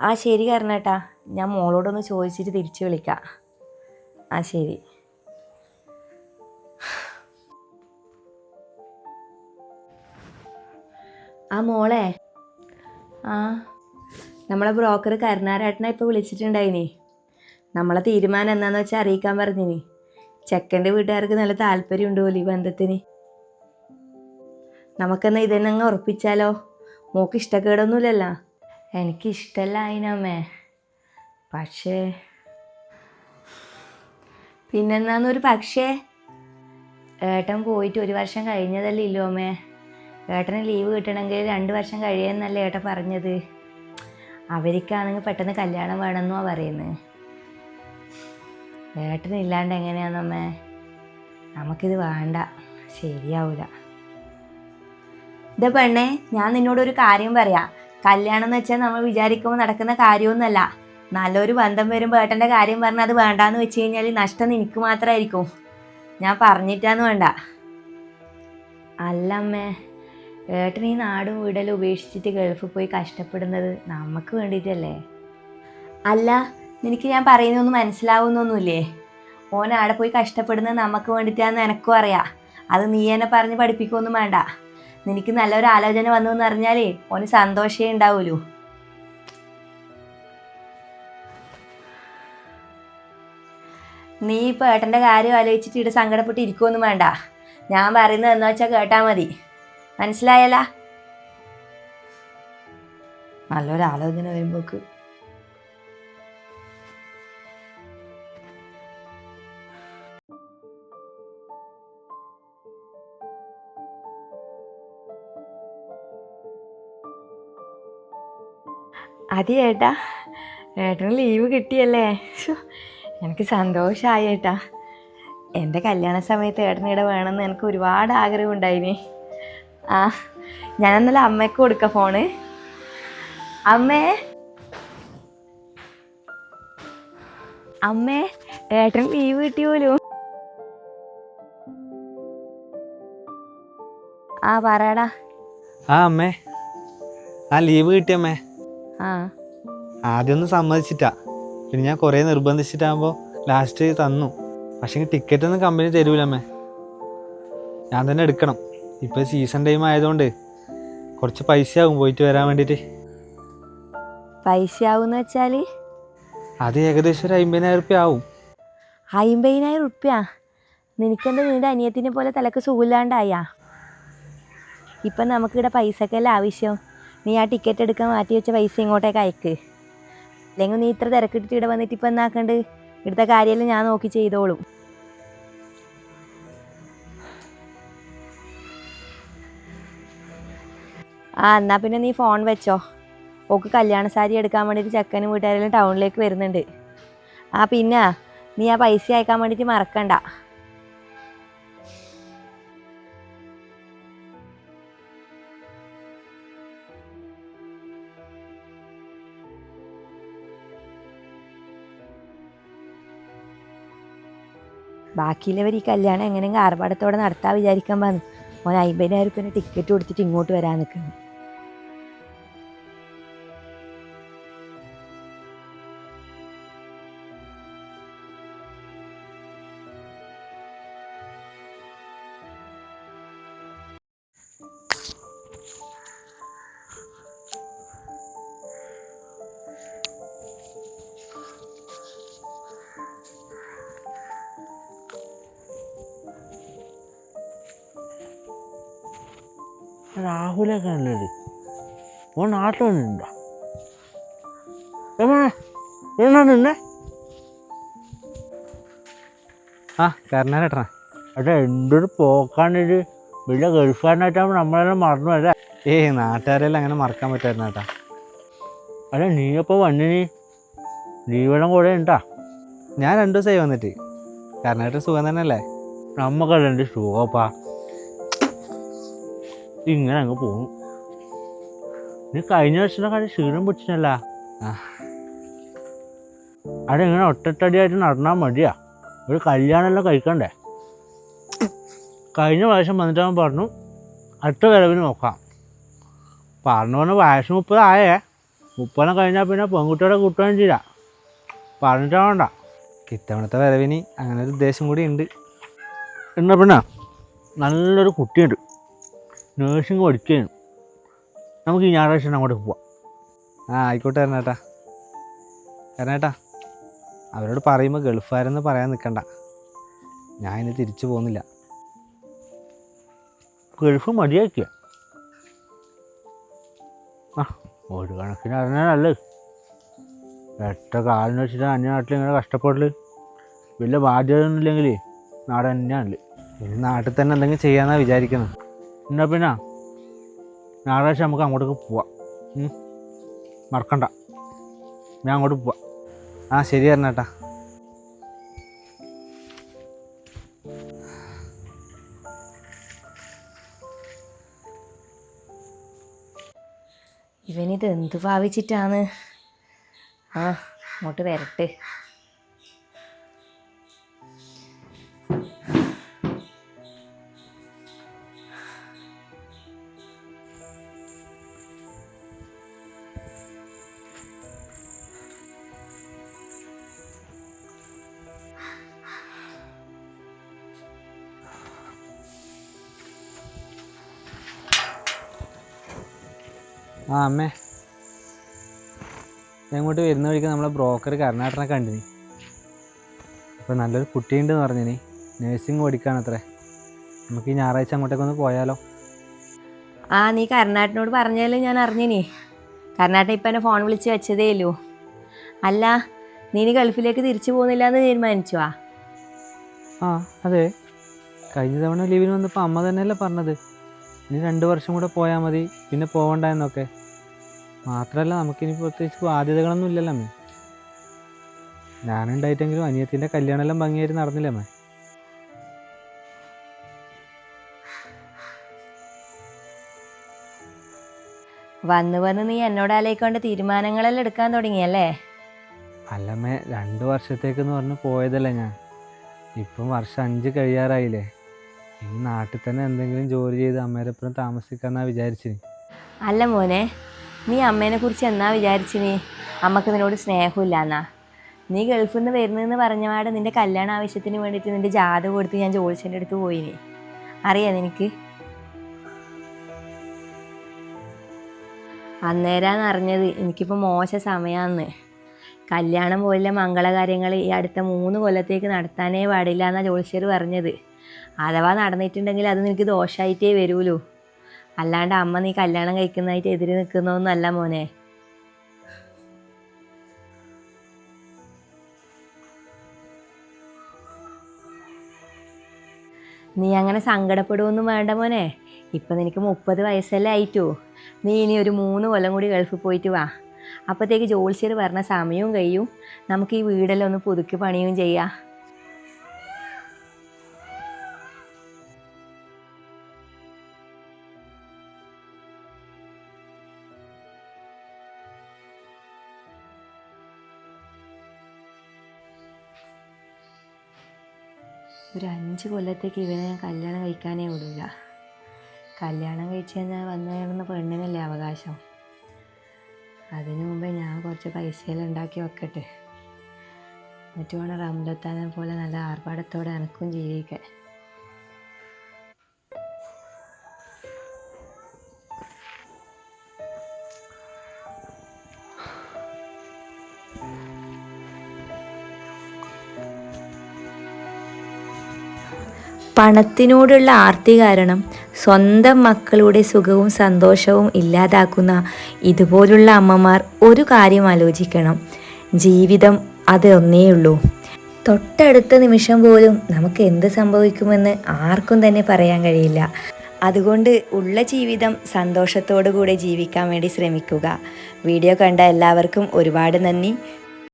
ആ ശരി കരണേട്ടാ. ഞാൻ മോളോടൊന്ന് ചോദിച്ചിട്ട് തിരിച്ചു വിളിക്കാം. ആ ശരി. ആ മോളെ. ആ നമ്മളെ ബ്രോക്കർ കരുണാരേട്ടനെ ഇപ്പോൾ വിളിച്ചിട്ടുണ്ടായിനി. നമ്മളെ തീരുമാനം എന്താണെന്ന് വെച്ചാൽ അറിയിക്കാൻ പറഞ്ഞിനി. ചെക്കന്റെ വീട്ടുകാർക്ക് നല്ല താല്പര്യമുണ്ട് പോലും ഈ ബന്ധത്തിന്. നമുക്കെന്നാൽ ഇതന്നെ അങ്ങ് ഉറപ്പിച്ചാലോ? മോക്ക് ഇഷ്ടക്കേടൊന്നുമില്ലല്ലോ. എനിക്ക് ഇഷ്ടമല്ല അതിനമ്മേ പക്ഷേ പിന്നെന്താന്നൊരു പക്ഷേ ഏട്ടൻ പോയിട്ട് ഒരു വർഷം കഴിഞ്ഞതല്ലേ ഇല്ലോ അമ്മേ. ഏട്ടന് ലീവ് കിട്ടണമെങ്കിൽ രണ്ട് വർഷം കഴിയുമെന്നല്ലേ ഏട്ടൻ പറഞ്ഞത്. അവർക്കാണെങ്കിൽ പെട്ടെന്ന് കല്യാണം വേണമെന്നാണ് പറയുന്നത് ഏട്ടനില്ലാണ്ട് എങ്ങനെയാണെന്നമ്മേ നമുക്കിത് വേണ്ട. ശരിയാവൂല. ഇതാ പെണ്ണേ ഞാൻ നിന്നോടൊരു കാര്യം പറയാം. കല്യാണം എന്ന് വെച്ചാൽ നമ്മൾ വിചാരിക്കുമ്പോൾ നടക്കുന്ന കാര്യമൊന്നുമല്ല. നല്ലൊരു ബന്ധം വരുമ്പോൾ ഏട്ടന്റെ കാര്യം പറഞ്ഞാൽ അത് വേണ്ടാന്ന് വെച്ച് കഴിഞ്ഞാൽ നഷ്ടം എനിക്ക് മാത്രമായിരിക്കും ഞാൻ പറഞ്ഞിട്ടാന്ന് വേണ്ട. അല്ല അമ്മേ ഏട്ടൻ ഈ നാടും വീടെല്ലാം ഉപേക്ഷിച്ചിട്ട് ഗൾഫിൽ പോയി കഷ്ടപ്പെടുന്നത് നമുക്ക് വേണ്ടിയിട്ടല്ലേ അല്ല നിനക്ക് ഞാൻ പറയുന്നൊന്നും മനസ്സിലാവുന്നൊന്നുമില്ലേ? ഓൻ ആടെ പോയി കഷ്ടപ്പെടുന്നത് നമുക്ക് വേണ്ടിയിട്ടാന്ന് എനക്കും അറിയാം. അത് നീ എന്നെ പറഞ്ഞ് പഠിപ്പിക്കുമൊന്നും വേണ്ട. നിനക്ക് നല്ലൊരു ആലോചന വന്നു എന്ന് അറിഞ്ഞാലേ ഓന് സന്തോഷേ ഉണ്ടാവൂലൂ. നീ ഇപ്പോൾ ഏട്ടന്റെ കാര്യം ആലോചിച്ചിട്ട് ഇവിടെ സങ്കടപ്പെട്ട് ഇരിക്കുമൊന്നും വേണ്ട. ഞാൻ പറയുന്നത് എന്ന് വെച്ചാൽ കേട്ടാൽ മതി. മനസ്സിലായല്ല? നല്ലൊരു ആലോചന വരുമ്പോക്ക് അതെ ഏട്ടാ. ഏട്ടന് ലീവ് കിട്ടിയല്ലേ. എനിക്ക് സന്തോഷമായി ഏട്ടാ. എന്റെ കല്യാണ സമയത്ത് ഏട്ടൻ ഇവിടെ വേണമെന്ന് എനിക്ക് ഒരുപാട് ആഗ്രഹം ഉണ്ടായിനി ആ ഞാൻ എന്നാലും അമ്മയ്ക്ക് കൊടുക്കാം ഫോണ്. അമ്മേ. അമ്മേ ഏട്ടൻ ലീവ് കിട്ടി പോലും. ആ പറയടാ. ആ അമ്മേ. ആ ലീവ് കിട്ടിയമ്മേ ആ. ആദ്യം ഒന്ന് സമ്മതിച്ചിട്ടാ. പിന്നെ ഞാൻ കുറേ നിർബന്ധിച്ചിട്ടാകുമ്പോൾ ലാസ്റ്റ് തന്നു. പക്ഷേ ടിക്കറ്റ് ഒന്നും കമ്പനി തരൂലമ്മേ. ഞാൻ തന്നെ എടുക്കണം. ഇപ്പോൾ സീസൺ ടൈം ആയതുകൊണ്ട് കുറച്ച് പൈസ ആവും പോയിട്ട് വരാൻ വേണ്ടിയിട്ട് പൈസ ആവുന്ന വെച്ചാൽ അത് ഏകദേശം ഒരു അമ്പതിനായിരം റുപ്യ ആവും. അമ്പതിനായിരം റുപ്യ നിനക്കെന്താ നിന്റെ അനിയത്തിനെ പോലെ തലക്ക് സുഖമില്ലാണ്ടായാ? ഇപ്പം നമുക്കിവിടെ പൈസക്കല്ല ആവശ്യം? നീ ആ ടിക്കറ്റ് എടുക്കാൻ മാറ്റി വെച്ച പൈസ ഇങ്ങോട്ടേക്ക് അയക്ക്. അല്ലെങ്കിൽ നീ ഇത്ര തിരക്കിട്ടിട്ട് ഇവിടെ വന്നിട്ട് ഇപ്പം എന്നാക്കണ്ട് ഇവിടുത്തെ കാര്യമെല്ലാം ഞാൻ നോക്കി ചെയ്തോളും. ആ എന്നാ പിന്നെ നീ ഫോൺ വെച്ചോ. ഓക്ക് കല്യാണ സാരി എടുക്കാൻ വേണ്ടിയിട്ട് ചെക്കനും വീട്ടുകാരെല്ലാം ടൗണിലേക്ക് വരുന്നുണ്ട്. ആ പിന്നെ നീ ആ പൈസ അയക്കാൻ വേണ്ടിയിട്ട് മറക്കണ്ട. ബാക്കിയുള്ളവർ ഈ കല്യാണം എങ്ങനെയെങ്കിലും ആർഭാടത്തോടെ നടത്താൻ വിചാരിക്കാൻ പറഞ്ഞു. ഓൻ അമ്പതിനായിരം ടിക്കറ്റ് കൊടുത്തിട്ട് ഇങ്ങോട്ട് വരാൻ നിൽക്കുന്നു രാഹുലൊക്കെ ഉള്ളത് ഓ നാട്ടിൽ വന്നിട്ടുണ്ടോ എന്നാ നിന്നെ? ആ കരുണാരേട്ടനാ. അവിടെ എന്തൊരു പോക്കാണിത് വലിയ ഗൾഫുകാരനായിട്ടാകുമ്പോൾ നമ്മളെല്ലാം മറന്നു അല്ലേ? ഏയ് നാട്ടുകാരെല്ലാം അങ്ങനെ മറക്കാൻ പറ്റായിരുന്നു ഏട്ടാ അല്ല നീയപ്പോൾ വന്നിനി ലീവെല്ലാം കൂടെ ഉണ്ടാ ഞാൻ രണ്ടു ദിവസമായി വന്നിട്ട്. കരുണാരേട്ടൻ സുഖം തന്നെയല്ലേ? നമുക്കല്ല എന്റെ സുഖപ്പാ. ഇങ്ങനെ അങ്ങ് പോകും നീ കഴിഞ്ഞ വർഷം കാര്യം ക്ഷീണം പിടിച്ചല്ല ആ. അവിടെ ഇങ്ങനെ ഒറ്റത്തടിയായിട്ട് നടന്നാൽ മതിയാ? ഒരു കല്യാണമെല്ലാം കഴിക്കണ്ടേ? കഴിഞ്ഞ പ്രാവശ്യം വന്നിട്ട് അവൻ പറഞ്ഞു അടുത്ത വരവിന് നോക്കാം. പറഞ്ഞു പറഞ്ഞ് വയസ്സ് മുപ്പതായേ മുപ്പതിനെ കഴിഞ്ഞാൽ പിന്നെ പെൺകുട്ടികളെ കൂട്ടുകയും ചെയ്യില്ല പറഞ്ഞിട്ടാ വേണ്ട. ഇത്തവണത്തെ വരവിന് അങ്ങനെ ഒരു ഉദ്ദേശം കൂടി ഉണ്ട്. എന്നാ പിന്നെ നല്ലൊരു കുട്ടിയുണ്ട്. നേഴ്സിംഗ് പഠിക്കുകയാണ് നമുക്ക് ഈ ഞായറാഴ്ച തന്നെ അങ്ങോട്ട് പോവാം. ആ ആയിക്കോട്ടെ കരണേട്ടാ. കരണേട്ടാ അവരോട് പറയുമ്പോൾ ഗൾഫുകാരെന്ന് പറയാൻ നിൽക്കണ്ട ഞാൻ ഇനി തിരിച്ചു പോകുന്നില്ല. ഗൾഫ് മടിയാക്കിയ ആ ഒരു കണക്കിന് അറിഞ്ഞാലല്ലേ. എത്ര കാലം വെച്ചിട്ട് അന്യ നാട്ടിൽ ഇങ്ങനെ കഷ്ടപ്പെടൽ? വലിയ ബാധ്യത ഒന്നും ഇല്ലെങ്കിൽ നാട് തന്നെയാണല്ലേ ഇനി നാട്ടിൽ തന്നെ എന്തെങ്കിലും ചെയ്യാന്നാണ് വിചാരിക്കുന്നത് എന്നാ പിന്നെ? ഞായറാഴ്ച നമുക്ക് അങ്ങോട്ടേക്ക് പോവാം. മറക്കണ്ട. ഞാൻ അങ്ങോട്ട് പോവാം. ആ ശരി കരണേട്ടാ ഇവനിത് എന്ത് ഭാവിച്ചിട്ടാണ്? ആ അങ്ങോട്ട് വരട്ടെ. ആ അമ്മേ. ഞാൻ ഇങ്ങോട്ട് വരുന്ന വഴിക്ക് നമ്മളെ ബ്രോക്കർ കർണാടകനെ കണ്ടിനി അപ്പോൾ നല്ലൊരു കുട്ടിയുണ്ടെന്ന് പറഞ്ഞിനി നേഴ്സിംഗ് പഠിക്കുകയാണത്രേ നമുക്ക് ഈ ഞായറാഴ്ച അങ്ങോട്ടേക്ക് ഒന്ന് പോയാലോ? ആ നീ കർണാട്ടിനോട് പറഞ്ഞാലും ഞാൻ അറിഞ്ഞിനി കർണാടക ഇപ്പം എന്നെ ഫോൺ വിളിച്ച് വെച്ചതേ ഉള്ളൂ. അല്ല നീ ഇനി ഗൾഫിലേക്ക് തിരിച്ചു പോകുന്നില്ല എന്ന് തീരുമാനിച്ചു ആ ആ അതെ. കഴിഞ്ഞ തവണ ലീവിന് വന്നപ്പോൾ അമ്മ തന്നെയല്ലേ പറഞ്ഞത്. ഇനി രണ്ട് വർഷം കൂടെ പോയാൽ മതി. പിന്നെ പോകണ്ട എന്നൊക്കെ മാത്രമല്ല നമുക്കിനി പ്രത്യേകിച്ച് ബാധ്യതകളൊന്നും ഇല്ലല്ലോ അമ്മേ. ഞാനുണ്ടായിട്ടെങ്കിലും അനിയത്തിന്റെ കല്യാണമെല്ലാം ഭംഗിയായിട്ട് നടന്നില്ലേ അമ്മേ? വന്ന് വന്ന് നീ എന്നോട് ആലോചിക്കൊണ്ട് തീരുമാനങ്ങളെല്ലാം എടുക്കാൻ തുടങ്ങിയല്ലേ? അല്ലമ്മേ രണ്ട് വർഷത്തേക്കെന്ന് പറഞ്ഞ് പോയതല്ലേ ഞാൻ. ഇപ്പം വർഷം അഞ്ച് കഴിയാറായില്ലേ. ഇനി നാട്ടിൽ തന്നെ എന്തെങ്കിലും ജോലി ചെയ്ത് അമ്മേരപ്പുറം താമസിക്കാന്നാ വിചാരിച്ചിന് അല്ല മോനെ നീ അമ്മേനെ കുറിച്ച് എന്നാ വിചാരിച്ചിനി അമ്മയ്ക്ക് നിന്നോട് സ്നേഹമില്ല എന്നാ നീ ഗൾഫിൽ നിന്ന് വരുന്നതെന്ന് പറഞ്ഞപാട് നിന്റെ കല്യാണ ആവശ്യത്തിന് വേണ്ടിയിട്ട് നിന്റെ ജാതകം കൊടുത്ത് ഞാൻ ജോലിച്ചന്റെ അടുത്ത് പോയിനി അറിയാം നിനക്ക്? അന്നേരാന്ന് അറിഞ്ഞത് എനിക്കിപ്പോൾ മോശ സമയമാന്ന് കല്യാണം പോലുള്ള മംഗളകാര്യങ്ങൾ ഈ അടുത്ത മൂന്ന് കൊല്ലത്തേക്ക് നടത്താനേ പാടില്ല എന്നാണ് ജോത്സ്യർ പറഞ്ഞത്. അഥവാ നടന്നിട്ടുണ്ടെങ്കിൽ അത് നിനക്ക് ദോഷമായിട്ടേ വരുള്ളൂ അല്ലാണ്ട് അമ്മ നീ കല്യാണം കഴിക്കുന്നതായിട്ട് എതിര് നിൽക്കുന്നതൊന്നല്ല മോനെ. നീ അങ്ങനെ സങ്കടപ്പെടുമൊന്നും വേണ്ട മോനെ. ഇപ്പം നിനക്ക് മുപ്പത് വയസ്സല്ലേ ആയിട്ടോ. നീ ഇനി ഒരു മൂന്ന് കൊല്ലം കൂടി ഗൾഫിൽ പോയിട്ട് വാ. അപ്പോഴത്തേക്ക് ജോത്സ്യർ പറഞ്ഞ സമയവും കഴിയും. നമുക്ക് ഈ വീടെല്ലാം ഒന്ന് പുതുക്കി പണിയും ചെയ്യാം. ഒരു അഞ്ച് കൊല്ലത്തേക്ക് ഇവനെ ഞാൻ കല്യാണം കഴിക്കാനേ വിടില്ല കല്യാണം കഴിച്ച് കഴിഞ്ഞാൽ വന്നു കിടന്ന പെണ്ണിനല്ലേ അവകാശം? അതിനു മുമ്പേ ഞാൻ കുറച്ച് പൈസയെല്ലാം ഉണ്ടാക്കി വെക്കട്ടെ. എന്നിട്ട് വേണം പോലെ നല്ല ആർഭാടത്തോടെ എനക്കും ജീവിക്കാൻ. പണത്തിനോടുള്ള ആർത്തി കാരണം സ്വന്തം മക്കളുടെ സുഖവും സന്തോഷവും ഇല്ലാതാക്കുന്ന ഇതുപോലുള്ള അമ്മമാർ ഒരു കാര്യം ആലോചിക്കണം. ജീവിതം അത് ഒന്നേയുള്ളൂ തൊട്ടടുത്ത നിമിഷം പോലും നമുക്ക് എന്ത് സംഭവിക്കുമെന്ന് ആർക്കും തന്നെ പറയാൻ കഴിയില്ല. അതുകൊണ്ട് ഉള്ള ജീവിതം സന്തോഷത്തോടു കൂടെ ജീവിക്കാൻ വേണ്ടി ശ്രമിക്കുക. വീഡിയോ കണ്ട എല്ലാവർക്കും ഒരുപാട് നന്ദി.